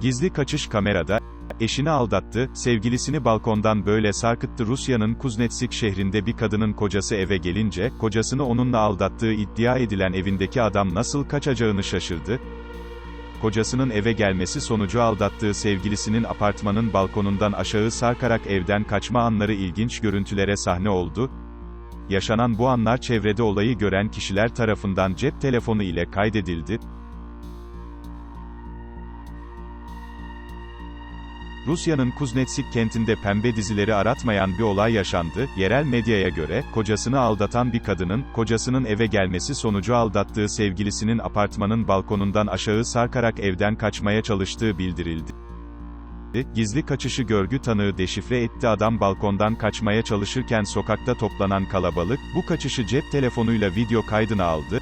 Gizli kaçış kamerada, eşini aldattı, sevgilisini balkondan böyle sarkıttı Rusya'nın Kuznetsik şehrinde bir kadının kocası eve gelince, kocasını onunla aldattığı iddia edilen evindeki adam nasıl kaçacağını şaşırdı. Kocasının eve gelmesi sonucu aldattığı sevgilisinin apartmanın balkonundan aşağı sarkarak evden kaçma anları ilginç görüntülere sahne oldu. Yaşanan bu anlar çevrede olayı gören kişiler tarafından cep telefonu ile kaydedildi. Rusya'nın Kuznetsik kentinde pembe dizileri aratmayan bir olay yaşandı. Yerel medyaya göre, kocasını aldatan bir kadının, kocasının eve gelmesi sonucu aldattığı sevgilisinin apartmanın balkonundan aşağı sarkarak evden kaçmaya çalıştığı bildirildi. Gizli kaçışı görgü tanığı deşifre etti adam balkondan kaçmaya çalışırken sokakta toplanan kalabalık, bu kaçışı cep telefonuyla video kaydına aldı.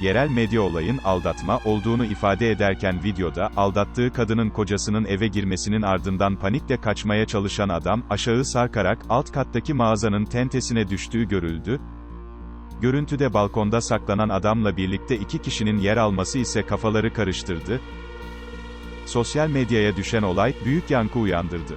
Yerel medya olayın aldatma olduğunu ifade ederken videoda, aldattığı kadının kocasının eve girmesinin ardından panikle kaçmaya çalışan adam, aşağı sarkarak, alt kattaki mağazanın tentesine düştüğü görüldü. Görüntüde balkonda saklanan adamla birlikte iki kişinin yer alması ise kafaları karıştırdı. Sosyal medyaya düşen olay, büyük yankı uyandırdı.